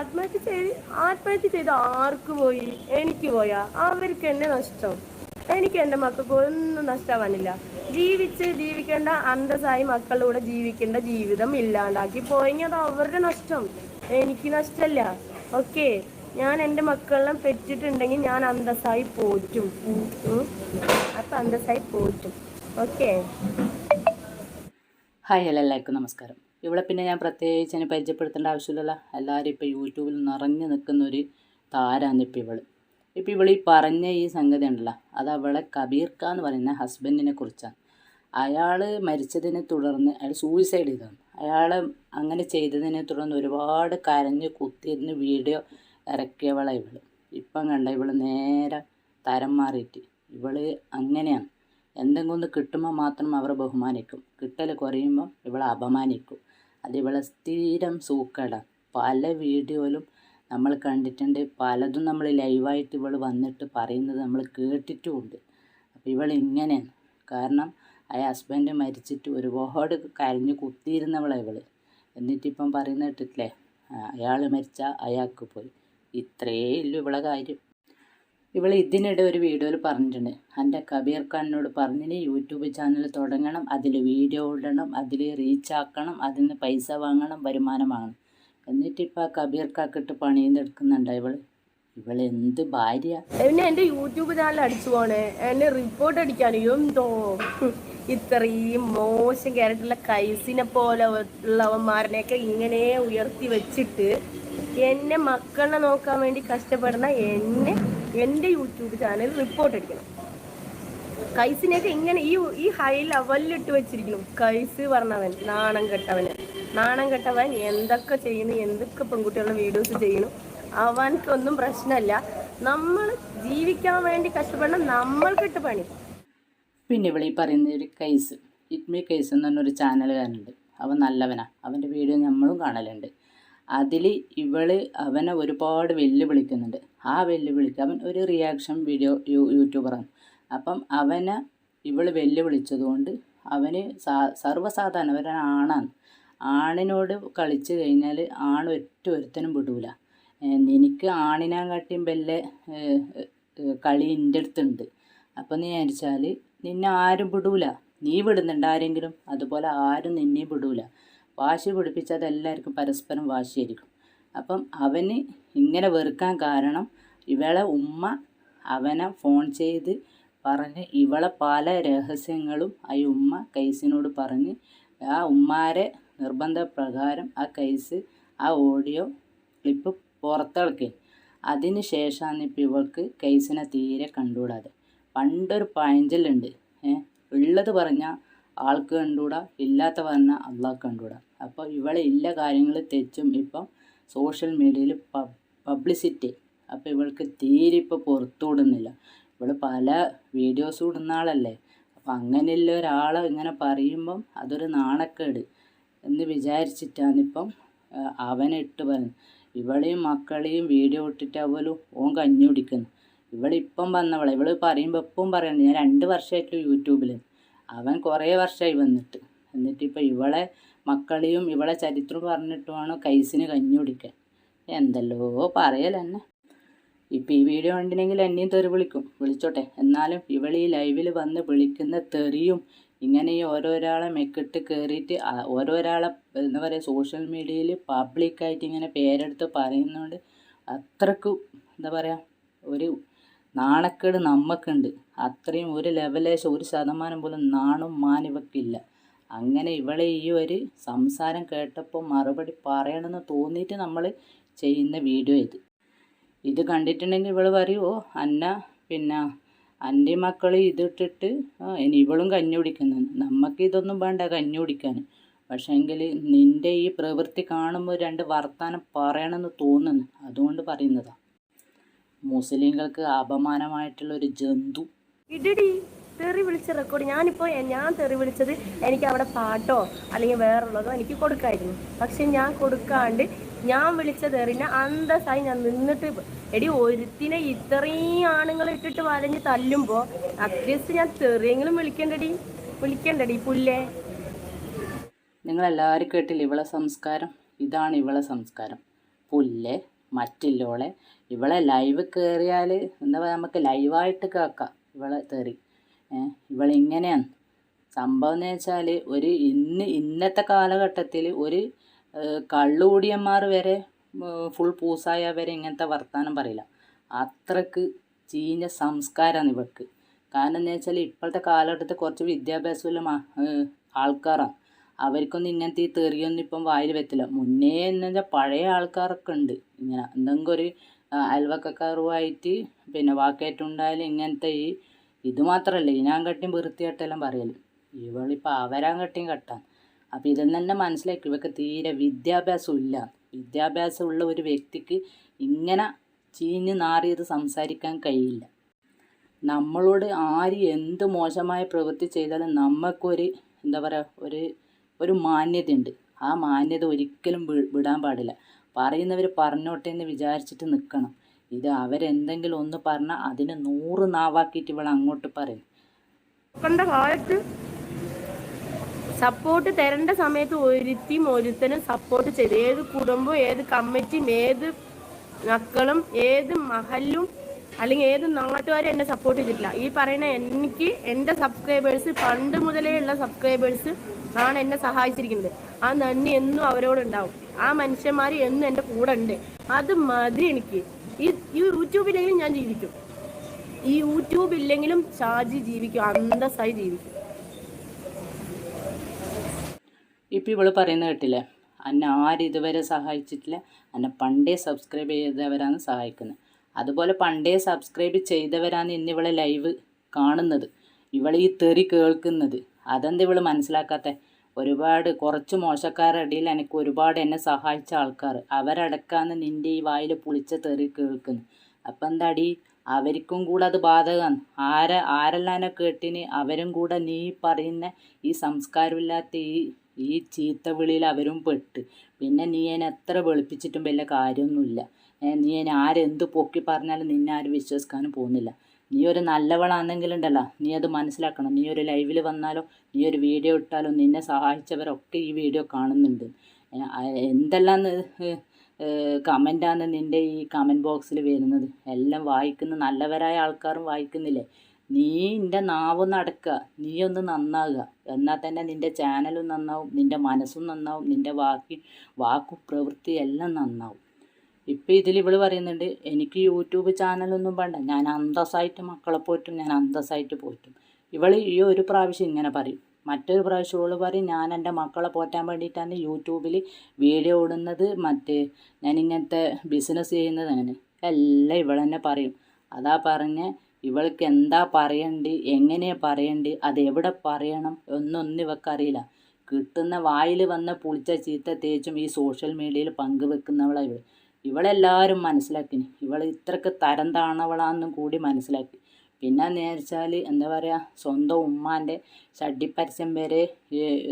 ആത്മഹത്യ ചെയ്ത് ആത്മഹത്യ ചെയ്ത് ആർക്ക് പോയി? എനിക്ക് പോയാ. അവർക്ക് എന്നെ നഷ്ടം. എനിക്ക് എന്റെ മക്കൾക്ക് ഒന്നും നഷ്ടമാവാനില്ല ജീവിച്ച് ജീവിക്കേണ്ട അന്തസ്സായി മക്കളുടെ ജീവിക്കേണ്ട ജീവിതം ഇല്ലാണ്ടാക്കി പോയെങ്കിൽ അത് അവരുടെ നഷ്ടം. എനിക്ക് നഷ്ടമല്ല ഓക്കെ. ഞാൻ എന്റെ മക്കളെല്ലാം പെറ്റിട്ടുണ്ടെങ്കിൽ ഞാൻ അന്തസ്സായി പോറ്റും. അപ്പൊ അന്തസ്സായി പോറ്റും. ഓക്കെ. ഹായ് എല്ലാവർക്കും നമസ്കാരം. ഇവിടെ പിന്നെ ഞാൻ പ്രത്യേകിച്ച് അതിനെ പരിചയപ്പെടുത്തേണ്ട ആവശ്യമില്ലല്ലോ. എല്ലാവരും ഇപ്പോൾ യൂട്യൂബിൽ നിറഞ്ഞു നിൽക്കുന്ന ഒരു താരാണ് ഇപ്പോൾ ഇവൾ ഇപ്പോൾ ഇവൾ ഈ പറഞ്ഞ ഈ സംഗതി ഉണ്ടല്ലോ അത് അവളെ കബീർ ഖാൻ എന്ന് പറയുന്ന ഹസ്ബൻഡിനെ കുറിച്ചാണ്. അയാൾ മരിച്ചതിനെ തുടർന്ന് അയാൾ സൂയിസൈഡ് ചെയ്തതാണ്. അയാൾ അങ്ങനെ ചെയ്തതിനെ തുടർന്ന് ഒരുപാട് കരഞ്ഞ് കുത്തിയിരുന്ന് വീഡിയോ ഇറക്കിയവളാണ് ഇവൾ. ഇപ്പം കണ്ട ഇവൾ നേരെ തരം മാറിയിട്ട്. ഇവൾ അങ്ങനെയാണ്. എന്തെങ്കിലും ഒന്ന് കിട്ടുമ്പോൾ മാത്രം അവർ ബഹുമാനിക്കും. കിട്ടൽ കുറയുമ്പോൾ ഇവളെ അപമാനിക്കും. അത് ഇവളെ സ്ഥിരം സൂക്കട. പല വീഡിയോയിലും നമ്മൾ കണ്ടിട്ടുണ്ട്. പലതും നമ്മൾ ലൈവായിട്ട് ഇവൾ വന്നിട്ട് പറയുന്നത് നമ്മൾ കേട്ടിട്ടുമുണ്ട്. അപ്പോൾ ഇവൾ ഇങ്ങനെയാണ്. കാരണം ആ ഹസ്ബൻഡ് മരിച്ചിട്ട് ഒരുപാട് കരഞ്ഞ് കുത്തിയിരുന്നവളാണ് ഇവൾ എന്നിട്ടിപ്പം പറയുന്ന കേട്ടിട്ടില്ലേ? അയാൾ മരിച്ചാൽ അയാൾക്ക് പോയി. ഇത്രയേ ഉള്ളൂ ഇവളെ കാര്യം. ഇവൾ ഇതിനിടെ ഒരു വീഡിയോയിൽ പറഞ്ഞിട്ടുണ്ട്. എന്റെ കബീർ ഖാനോട് പറഞ്ഞിന് യൂട്യൂബ് ചാനൽ തുടങ്ങണം അതിൽ വീഡിയോ ഇടണം അതിൽ റീച്ച് ആക്കണം അതിൽ നിന്ന് പൈസ വാങ്ങണം വരുമാനം വാങ്ങണം. എന്നിട്ടിപ്പോൾ ആ കബീർ കാക്കിട്ട് പണിയെടുക്കുന്നുണ്ട് ഇവൾ ഇവൾ എന്ത് ഭാര്യ? പിന്നെ എന്റെ യൂട്യൂബ് ചാനൽ അടിച്ചു പോണേ. എന്നെ റിപ്പോർട്ട് അടിക്കാൻ എന്തോ ഇത്രയും മോശം ക്യാരക്ടറുള്ള കൈസിനെ പോലെ ഉള്ളവന്മാരനെയൊക്കെ ഇങ്ങനെ ഉയർത്തി വെച്ചിട്ട് എന്നെ മക്കളെ നോക്കാൻ വേണ്ടി കഷ്ടപ്പെടുന്ന എന്നെ എന്റെ യൂട്യൂബ് ചാനൽ റിപ്പോർട്ട് അടിക്കണം. കൈസിനെയൊക്കെ ഇങ്ങനെ ഈ ഈ ഹൈ ലെവലിലിട്ട് വെച്ചിരിക്കുന്നു. കൈസ് പറഞ്ഞവൻ നാണം കെട്ടവന് നാണം കെട്ടവൻ എന്തൊക്കെ ചെയ്യുന്നു എന്തൊക്കെ പെൺകുട്ടികളുടെ വീഡിയോസ് ചെയ്യുന്നു അവനക്കൊന്നും പ്രശ്നമല്ല. നമ്മൾ ജീവിക്കാൻ വേണ്ടി കഷ്ടപ്പെടണം നമ്മൾക്കിട്ട് പണി. പിന്നെ ഇവിടെ ഈ പറയുന്ന ഒരു കേസ് ഇറ്റ്മി കേസ് എന്ന് പറഞ്ഞൊരു ചാനലുകാരനുണ്ട് അവൻ നല്ലവനാണ് അവന്റെ വീഡിയോ നമ്മളും കാണലുണ്ട്. അതിൽ ഇവൾ അവനെ ഒരുപാട് വെല്ലുവിളിക്കുന്നുണ്ട്. ആ വെല്ലുവിളിക്ക് അവൻ ഒരു റിയാക്ഷൻ വീഡിയോ യൂട്യൂബറാണ്. അപ്പം അവനെ ഇവൾ വെല്ലുവിളിച്ചതുകൊണ്ട് അവന് സാ സർവസാധാരണ അവരാണാണ് ആണിനോട് കളിച്ച് കഴിഞ്ഞാൽ ആണ് ഒറ്റ ഒരുത്തനും വിടൂല. എനിക്ക് നിനക്ക് ആണിനെ കാട്ടിയും വല്ല കളി എന്റെ അടുത്തുണ്ട്. അപ്പം നീ വിചാരിച്ചാൽ നിന്നെ ആരും വിടൂല. നീ വിടുന്നുണ്ട് ആരെങ്കിലും. അതുപോലെ ആരും നിന്നെ വിടൂല. വാശി പിടിപ്പിച്ചാൽ അതെല്ലാവർക്കും പരസ്പരം വാശിയായിരിക്കും. അപ്പം അവന് ഇങ്ങനെ വെറുക്കാൻ കാരണം ഇവളെ ഉമ്മ അവനെ ഫോൺ ചെയ്ത് പറഞ്ഞ് ഇവളെ പല രഹസ്യങ്ങളും ആ ഉമ്മ കൈസിനോട് പറഞ്ഞ് ആ ഉമ്മാരെ നിർബന്ധപ്രകാരം ആ കൈസ് ആ ഓഡിയോ ക്ലിപ്പ് പുറത്തിളക്കി. അതിന് ശേഷമാണ് ഇപ്പോൾ ഇവൾക്ക് കേസിനെ തീരെ കണ്ടുകൂടാതെ. പണ്ടൊരു പഴഞ്ചലുണ്ട് ഏഹ് ഉള്ളത് പറഞ്ഞാൽ ആൾക്ക് കണ്ടുകൂടാ? ഇല്ലാത്ത പറഞ്ഞാൽ അള്ളാഹ് കണ്ടുകൂടാ? അപ്പോൾ ഇവളെ ഇല്ല കാര്യങ്ങൾ തെച്ചും ഇപ്പം സോഷ്യൽ മീഡിയയിൽ പബ്ലിസിറ്റി. അപ്പോൾ ഇവൾക്ക് തീരെ ഇപ്പോൾ പുറത്തു വിടുന്നില്ല. ഇവൾ പല വീഡിയോസ് ഇടുന്ന ആളല്ലേ? അപ്പം അങ്ങനെയുള്ള ഒരാളെ ഇങ്ങനെ പറയുമ്പം അതൊരു നാണക്കേട് എന്ന് വിചാരിച്ചിട്ടാണിപ്പം അവനെ ഇട്ട് പറയുന്നത്. ഇവളെയും മക്കളെയും വീഡിയോ ഇട്ടിട്ട് അവലും ഓൻ കഞ്ഞി കുടിക്കുന്നു. ഇവളിപ്പം വന്നവളെ ഇവൾ പറയുമ്പോൾ എപ്പം പറയണ്ട ഞാൻ രണ്ട് വർഷമായിട്ടുള്ള യൂട്യൂബിൽ അവൻ കുറേ വർഷമായി വന്നിട്ട്. എന്നിട്ട് ഇപ്പം ഇവളെ മക്കളെയും ഇവളെ ചരിത്രം പറഞ്ഞിട്ടുമാണ് കൈസിന് കഞ്ഞി കുടിക്കാൻ. എന്തല്ലോ പറയലെന്നെ ഇപ്പം ഈ വീഡിയോ കണ്ടിനെങ്കിൽ എന്നെയും തെറി വിളിക്കും. വിളിച്ചോട്ടെ. എന്നാലും ഇവൾ ഈ ലൈവിൽ വന്ന് വിളിക്കുന്ന തെറിയും ഇങ്ങനെ ഈ ഓരോരാളെ മെക്കിട്ട് കയറിയിട്ട് ഓരോരാളെ എന്താ പറയുക സോഷ്യൽ മീഡിയയിൽ പബ്ലിക്കായിട്ട് ഇങ്ങനെ പേരെടുത്ത് പറയുന്നതുകൊണ്ട് അത്രക്കും എന്താ പറയുക ഒരു നാണക്കേട് നമുക്കുണ്ട് അത്രയും ഒരു ലെവലേശം ഒരു ശതമാനം പോലും നാണും മാനിവക്കില്ല. അങ്ങനെ ഇവളെ ഈ ഒരു സംസാരം കേട്ടപ്പോൾ മറുപടി പറയണമെന്ന് തോന്നിയിട്ട് നമ്മൾ ചെയ്യുന്ന വീഡിയോ ഇത്. ഇത് കണ്ടിട്ടുണ്ടെങ്കിൽ ഇവൾ പറയുമോ അന്ന പിന്നെ എന്റെ മക്കൾ ഇതിട്ടിട്ട് ഇനി ഇവളും കഞ്ഞി കുടിക്കുന്നു നമുക്ക് ഇതൊന്നും വേണ്ട കഞ്ഞി കുടിക്കാൻ. പക്ഷേങ്കിൽ നിന്റെ ഈ പ്രവൃത്തി കാണുമ്പോൾ രണ്ട് വർത്തമാനം പറയണമെന്ന് തോന്നുന്നു. അതുകൊണ്ട് പറയുന്നതാണ് മുസ്ലിങ്ങൾക്ക് അപമാനമായിട്ടുള്ള ഒരു ജന്തു. ഇടടി തെറി വിളിച്ച റെക്കോർഡ് ഞാനിപ്പോ എ- ഞാൻ തെറി വിളിച്ചത് എനിക്ക് അവിടെ പാട്ടോ അല്ലെങ്കിൽ വേറുള്ളതോ എനിക്ക് കൊടുക്കായിരുന്നു. പക്ഷെ ഞാൻ കൊടുക്കാണ്ട് ഞാൻ വിളിച്ച തെറിനെ അന്തസ്സായി ഞാൻ നിന്നിട്ട് എടി ഒരുത്തിനെ ഇത്രയും ആണുങ്ങൾ ഇട്ടിട്ട് വലഞ്ഞ് തല്ലുമ്പോൾ അറ്റ്ലീസ്റ്റ് ഞാൻ തെറിയെങ്കിലും വിളിക്കണ്ടടി. വിളിക്കണ്ടടി പുല്ലേ? നിങ്ങളെല്ലാവരും കേട്ടില്ല ഇവളെ സംസ്കാരം? ഇതാണ് ഇവളെ സംസ്കാരം. പുല്ല്? മറ്റില്ലോളെ? ഇവളെ ലൈവ് കയറിയാൽ എന്താ പറയുക നമുക്ക് ലൈവായിട്ട് കേൾക്കാം. ഇവളെ തെറി ഇവളിങ്ങനെയാണ്. സംഭവം എന്ന് വെച്ചാൽ ഒരു ഇന്ന് ഇന്നത്തെ കാലഘട്ടത്തിൽ ഒരു കള്ളുകൂടിയന്മാർ വരെ ഫുൾ പൂസായ വരെ ഇങ്ങനത്തെ വർത്തമാനം പറയില്ല. അത്രയ്ക്ക് ചീഞ്ഞ സംസ്കാരമാണ് ഇവർക്ക് കാരണം എന്ന് വെച്ചാൽ ഇപ്പോഴത്തെ കാലഘട്ടത്തിൽ കുറച്ച് വിദ്യാഭ്യാസമുള്ള ആൾക്കാരാണ്. അവർക്കൊന്നും ഇങ്ങനത്തെ ഈ തെറിയൊന്നും ഇപ്പം വായിൽ വെത്തില്ല മുന്നേ എന്ന് വെച്ചാൽ പഴയ ആൾക്കാരൊക്കെ ഉണ്ട്. ഇങ്ങനെ എന്തെങ്കിലും ഒരു ആ, അയൽവക്കക്കാരുമായിട്ട് പിന്നെ വാക്കേറ്റുണ്ടായാലും ഇങ്ങനത്തെ ഈ ഇത് മാത്രമല്ല ഇനാൻ കട്ടിയും വൃത്തികെട്ടെല്ലാം പറയൽ ഇവളിപ്പോൾ അവരാൻ കട്ടിയും കട്ടാൻ. അപ്പോൾ ഇതിൽ തന്നെ മനസ്സിലാക്കി ഇവക്ക് തീരെ വിദ്യാഭ്യാസം ഇല്ല വിദ്യാഭ്യാസം ഉള്ള ഒരു വ്യക്തിക്ക് ഇങ്ങനെ ചീഞ്ഞ് നാറിയത് സംസാരിക്കാൻ കഴിയില്ല. നമ്മളോട് ആര് എന്ത് മോശമായ പ്രവൃത്തി ചെയ്താലും നമുക്കൊരു എന്താ പറയുക ഒരു ഒരു മാന്യതയുണ്ട്. ആ മാന്യത ഒരിക്കലും വിടാൻ പാടില്ല. പറയുന്നവർ പറഞ്ഞോട്ടെ എന്ന് വിചാരിച്ചിട്ട് നിൽക്കണം ഇത് അവരെന്തെങ്കിലും ഒന്ന് പറഞ്ഞാൽ അതിന് നൂറ് നാവാക്കിയിട്ട് ഇവൾ അങ്ങോട്ട് പറയും. കാലത്ത് സപ്പോർട്ട് തരേണ്ട സമയത്ത് ഒരുത്തിയും ഒരുത്തനും സപ്പോർട്ട് ചെയ്ത്. ഏത് കുടുംബവും ഏത് കമ്മിറ്റിയും ഏത് മക്കളും ഏത് മഹലും അല്ലെങ്കിൽ ഏത് നാട്ടുകാരും എന്നെ സപ്പോർട്ട് ചെയ്തിട്ടില്ല. ഈ പറയുന്ന എനിക്ക് എന്റെ സബ്സ്ക്രൈബേഴ്സ് പണ്ട് മുതലേ ഉള്ള സബ്സ്ക്രൈബേഴ്സ് ആണ് എന്നെ സഹായിച്ചിരിക്കുന്നത്. ആ നന്ദി എന്നും അവരോടുണ്ടാവും. ആ മനുഷ്യന്മാർ എന്നും എന്റെ കൂടെ ഉണ്ട്. അത് മതി എനിക്ക്. ഈ ഈ യൂട്യൂബിലെങ്കിലും ഞാൻ ജീവിക്കും. ഈ യൂട്യൂബ് ഇല്ലെങ്കിലും ഷാജി ജീവിക്കും. അന്തസ്സായി ജീവിക്കും. ഇപ്പം ഇവൾ പറയുന്നത് കേട്ടില്ലേ? എന്നെ ആരും ഇതുവരെ സഹായിച്ചിട്ടില്ല? എന്നെ പണ്ടേ സബ്സ്ക്രൈബ് ചെയ്തവരാണ് സഹായിക്കുന്നത്. അതുപോലെ പണ്ടേ സബ്സ്ക്രൈബ് ചെയ്തവരാണ് ഇന്ന് ഇവളെ ലൈവ് കാണുന്നത്. ഇവളെ തെറി കേൾക്കുന്നത്. അതെന്താ ഇവൾ മനസ്സിലാക്കാത്ത? ഒരുപാട് കുറച്ച് മോശക്കാരുടെ ഇടയിൽ എനിക്ക് ഒരുപാട് എന്നെ സഹായിച്ച ആൾക്കാർ അവരടക്കാന്ന് നിന്റെ ഈ വായിൽ പുളിച്ച തെറി കേൾക്കുന്നു. അപ്പം എന്താടി? അവർക്കും കൂടെ അത് ബാധകമാണ് ആരെ ആരെല്ലാനോ കേട്ടിന് അവരും കൂടെ നീ പറയുന്ന ഈ സംസ്കാരമില്ലാത്ത ഈ ഈ ചീത്ത വിളിയിൽ അവരും പെട്ട്. പിന്നെ നീ എന്നെ എത്ര വെളുപ്പിച്ചിട്ടും വലിയ കാര്യമൊന്നുമില്ല. നീ എന്നെ ആരെന്ത് പൊക്കി പറഞ്ഞാലും നിന്നെ ആരും വിശ്വസിക്കാനും പോകുന്നില്ല. നീ ഒരു നല്ലവളാണെങ്കിലുണ്ടല്ലോ. നീ അത് മനസ്സിലാക്കണം. നീ ഒരു ലൈവിൽ വന്നാലോ നീ ഒരു വീഡിയോ ഇട്ടാലോ നിന്നെ സഹായിച്ചവരൊക്കെ ഈ വീഡിയോ കാണുന്നുണ്ട്. എന്തെല്ലാം കമന്റാണ് നിന്റെ ഈ കമന്റ് ബോക്സിൽ വരുന്നത്? എല്ലാം വായിക്കുന്ന നല്ലവരായ ആൾക്കാരും വായിക്കുന്നില്ലേ? നീ നിന്റെ നാവൊന്ന് അടക്കുക. നീ ഒന്ന് നന്നാകുക എന്നാൽ തന്നെ നിന്റെ ചാനലും നന്നാവും നിന്റെ മനസ്സും നന്നാവും നിന്റെ വാക്കി വാക്കും പ്രവൃത്തി എല്ലാം നന്നാവും. ഇപ്പം ഇതിൽ ഇവൾ പറയുന്നുണ്ട് എനിക്ക് യൂട്യൂബ് ചാനലൊന്നും വേണ്ട. ഞാൻ അന്തസ്സായിട്ട് മക്കളെ പോയിട്ടും ഞാൻ അന്തസ്സായിട്ട് പോയിട്ടും ഇവൾ ഈ ഒരു പ്രാവശ്യം ഇങ്ങനെ പറയും. മറ്റൊരു പ്രാവശ്യം ഇവൾ പറയും ഞാൻ എന്റെ മക്കളെ പോറ്റാൻ വേണ്ടിയിട്ടാണ് യൂട്യൂബിൽ വീഡിയോ ഇടുന്നത് മറ്റേ ഞാൻ ഇങ്ങനത്തെ ബിസിനസ് ചെയ്യുന്നത് അങ്ങനെ എല്ലാം ഇവൾ തന്നെ പറയും. അതാ പറഞ്ഞ് ഇവൾക്ക് എന്താ പറയണ്ട് എങ്ങനെ പറയണ്ട് അത് എവിടെ പറയണം എന്നൊന്നും ഇവക്കറിയില്ല. കിട്ടുന്ന വായിൽ വന്ന പുളിച്ച ചീത്ത തേച്ചും ഈ സോഷ്യൽ മീഡിയയിൽ പങ്കുവെക്കുന്നവളാണ് ഇവൾ ഇവളെല്ലാവരും മനസ്സിലാക്കിന്. ഇവൾ ഇത്രക്ക് തരം താണവളാന്നും കൂടി മനസ്സിലാക്കി. പിന്നെ വെച്ചാൽ എന്താ പറയുക സ്വന്തം ഉമ്മാന്റെ ചട്ടിപ്പരസ്യം വരെ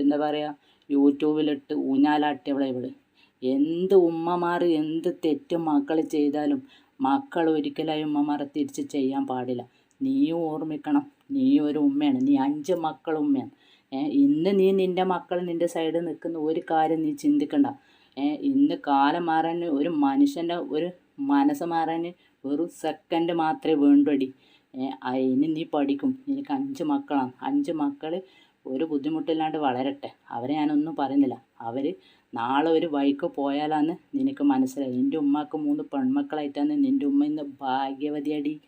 എന്താ പറയുക യൂട്യൂബിലിട്ട് ഊഞ്ഞാലാട്ടി അവളെ ഇവൾ. എന്ത് ഉമ്മമാർ എന്ത് തെറ്റും മക്കൾ ചെയ്താലും മക്കൾ ഒരിക്കലായി ഉമ്മമാരെ തിരിച്ച് ചെയ്യാൻ പാടില്ല. നീയും ഓർമ്മിക്കണം നീ ഒരു ഉമ്മയാണ് നീ അഞ്ച് മക്കൾ ഉമ്മയാണ്. ഇന്ന് നീ നിന്റെ മക്കൾ നിന്റെ സൈഡിൽ നിൽക്കുന്ന ഒരു കാര്യം നീ ചിന്തിക്കണ്ട. ഇന്ന് കാലം മാറാൻ ഒരു മനുഷ്യന്റെ ഒരു മനസ്സ് മാറാൻ വെറും സെക്കൻഡ് മാത്രമേ വേണ്ടടി അതിന് നീ പഠിക്കും. എനിക്ക് അഞ്ച് മക്കളാണ്. അഞ്ച് മക്കൾ ഒരു ബുദ്ധിമുട്ടില്ലാണ്ട് വളരട്ടെ. അവരെ ഞാനൊന്നും പറയുന്നില്ല. അവർ നാളെ ഒരു വഴിക്ക് പോയാലാന്ന് നിനക്ക് മനസ്സിലായി. നിന്റെ ഉമ്മക്ക് മൂന്ന് പെൺമക്കളായിട്ടാണ് നിന്റെ ഉമ്മ ഇന്ന് ഭാഗ്യവതിയടി.